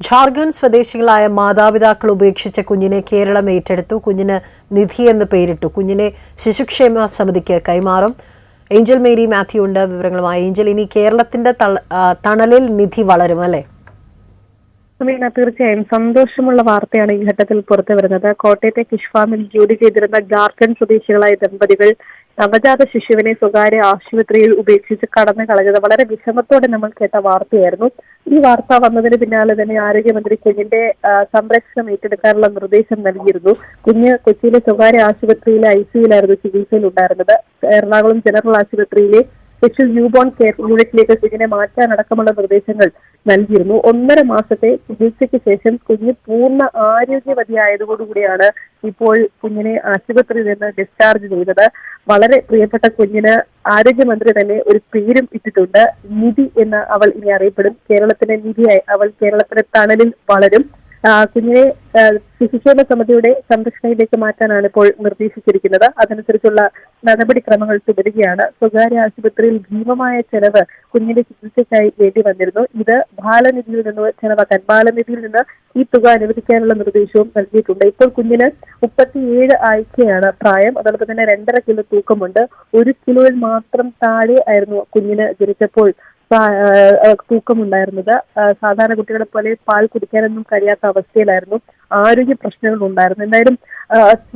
ഝാർഖണ്ഡ് സ്വദേശികളായ മാതാപിതാക്കൾ ഉപേക്ഷിച്ച കുഞ്ഞിനെ കേരളം ഏറ്റെടുത്തു. കുഞ്ഞിന് നിധി എന്ന് പേരിട്ടു. കുഞ്ഞിനെ ശിശുക്ഷേമ സമിതിക്ക് കൈമാറും. ഏഞ്ചൽ മേരി മാത്യു ഉണ്ട് വിവരങ്ങളുമായി. ഏഞ്ചൽ ഇനി കേരളത്തിന്റെ തണലിൽ നിധി വളരും അല്ലേ? സുമീന തീർച്ചയായും സന്തോഷമുള്ള വാർത്തയാണ് ഈ ഘട്ടത്തിൽ പുറത്തു വരുന്നത് കോട്ടയത്തെ കിഷ്ഫാമിൽ ജോലി ചെയ്തിരുന്ന ജാർഖണ്ഡ് സ്വദേശികളായ ദമ്പതികൾ നവജാത ശിശുവിനെ സ്വകാര്യ ആശുപത്രിയിൽ ഉപേക്ഷിച്ച് കടന്നു കളഞ്ഞത് വളരെ വിഷമത്തോടെ നമ്മൾ കേട്ട വാർത്തയായിരുന്നു. ഈ വാർത്ത വന്നതിന് പിന്നാലെ തന്നെ ആരോഗ്യമന്ത്രി കുഞ്ഞിന്റെ സംരക്ഷണം ഏറ്റെടുക്കാനുള്ള നിർദ്ദേശം നൽകിയിരുന്നു. കുഞ്ഞ് കൊച്ചിയിലെ സ്വകാര്യ ആശുപത്രിയിലെ ഐ സിയിലായിരുന്നു ചികിത്സയിൽ ഉണ്ടായിരുന്നത് എറണാകുളം ജനറൽ ആശുപത്രിയിലെ സ്പെഷ്യൽ ന്യൂബോൺ കെയർ യൂണിറ്റിലേക്ക് കുഞ്ഞിനെ മാറ്റാനടക്കമുള്ള നിർദ്ദേശങ്ങൾ നൽകിയിരുന്നു. ഒന്നര മാസത്തെ ചികിത്സയ്ക്ക് ശേഷം കുഞ്ഞ് പൂർണ ആരോഗ്യവതിയായതോടുകൂടിയാണ് ഇപ്പോൾ കുഞ്ഞിനെ ആശുപത്രിയിൽ നിന്ന് ഡിസ്ചാർജ് ചെയ്തത്. വളരെ പ്രിയപ്പെട്ട കുഞ്ഞിന് ആരോഗ്യമന്ത്രി തന്നെ ഒരു പേരും ഇട്ടിട്ടുണ്ട്. നിധി എന്ന് അവൾ ഇനി അറിയപ്പെടും. കേരളത്തിന്റെ നിധിയായി അവൾ കേരളത്തിന്റെ തണലിൽ വളരും. കുഞ്ഞിനെ ശിശുക്ഷേമ സമിതിയുടെ സംരക്ഷണയിലേക്ക് മാറ്റാനാണ് ഇപ്പോൾ നിർദ്ദേശിച്ചിരിക്കുന്നത്. അതനുസരിച്ചുള്ള നടപടിക്രമങ്ങൾ തുടരുകയാണ്. സ്വകാര്യ ആശുപത്രിയിൽ ഭീമമായ ചെലവ് കുഞ്ഞിന്റെ ചികിത്സയ്ക്കായി വേണ്ടി വന്നിരുന്നു. ഇത് ബാലനിധിയിൽ നിന്ന് ചെലവാക്കാൻ ബാലനിധിയിൽ നിന്ന് ഈ തുക അനുവദിക്കാനുള്ള നിർദ്ദേശവും നൽകിയിട്ടുണ്ട്. ഇപ്പോൾ കുഞ്ഞിന് മുപ്പത്തിയേഴ് ആഴ്ചയാണ് പ്രായം. അതോടൊപ്പം തന്നെ രണ്ടര കിലോ തൂക്കമുണ്ട്. ഒരു കിലോയിൽ മാത്രം താഴെ ആയിരുന്നു കുഞ്ഞിന് ജനിച്ചപ്പോൾ തൂക്കമുണ്ടായിരുന്നത്. സാധാരണ കുട്ടികളെ പോലെ പാൽ കുടിക്കാനൊന്നും കഴിയാത്ത അവസ്ഥയിലായിരുന്നു. ആരോഗ്യ പ്രശ്നങ്ങൾ ഉണ്ടായിരുന്നു എന്തായാലും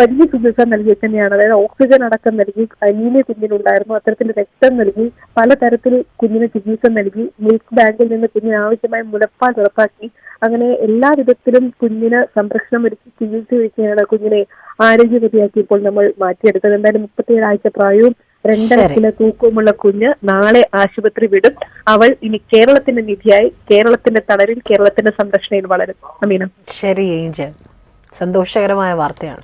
വലിയ ചികിത്സ നൽകി തന്നെയാണ്. അതായത് ഓക്സിജൻ അടക്കം നൽകി അനീമിയ കുഞ്ഞിനുണ്ടായിരുന്നു. അത്തരത്തിൽ രക്തം നൽകി പലതരത്തിൽ കുഞ്ഞിന് ചികിത്സ നൽകി മിൽക്ക് ബാങ്കിൽ നിന്ന് കുഞ്ഞിന് ആവശ്യമായ മുലപ്പാൽ ഉറപ്പാക്കി. അങ്ങനെ എല്ലാ വിധത്തിലും കുഞ്ഞിന് സംരക്ഷണം ഒരുക്കി ചികിത്സ ഒരുക്കിയാണ് കുഞ്ഞിനെ ആരോഗ്യവതിയാക്കി ഇപ്പോൾ നമ്മൾ മാറ്റിയെടുത്തത്. എന്തായാലും മുപ്പത്തിയേഴ് ആഴ്ച പ്രായവും രണ്ടര. കിലോ തൂക്കവുമുള്ള കുഞ്ഞ് നാളെ ആശുപത്രി വിടും. അവൾ ഇനി കേരളത്തിന്റെ നിധിയായി കേരളത്തിന്റെ തളരിൽ കേരളത്തിന്റെ സംരക്ഷണയിൽ വളരും. അമീന. ശരി സന്തോഷകരമായ വാർത്തയാണ്.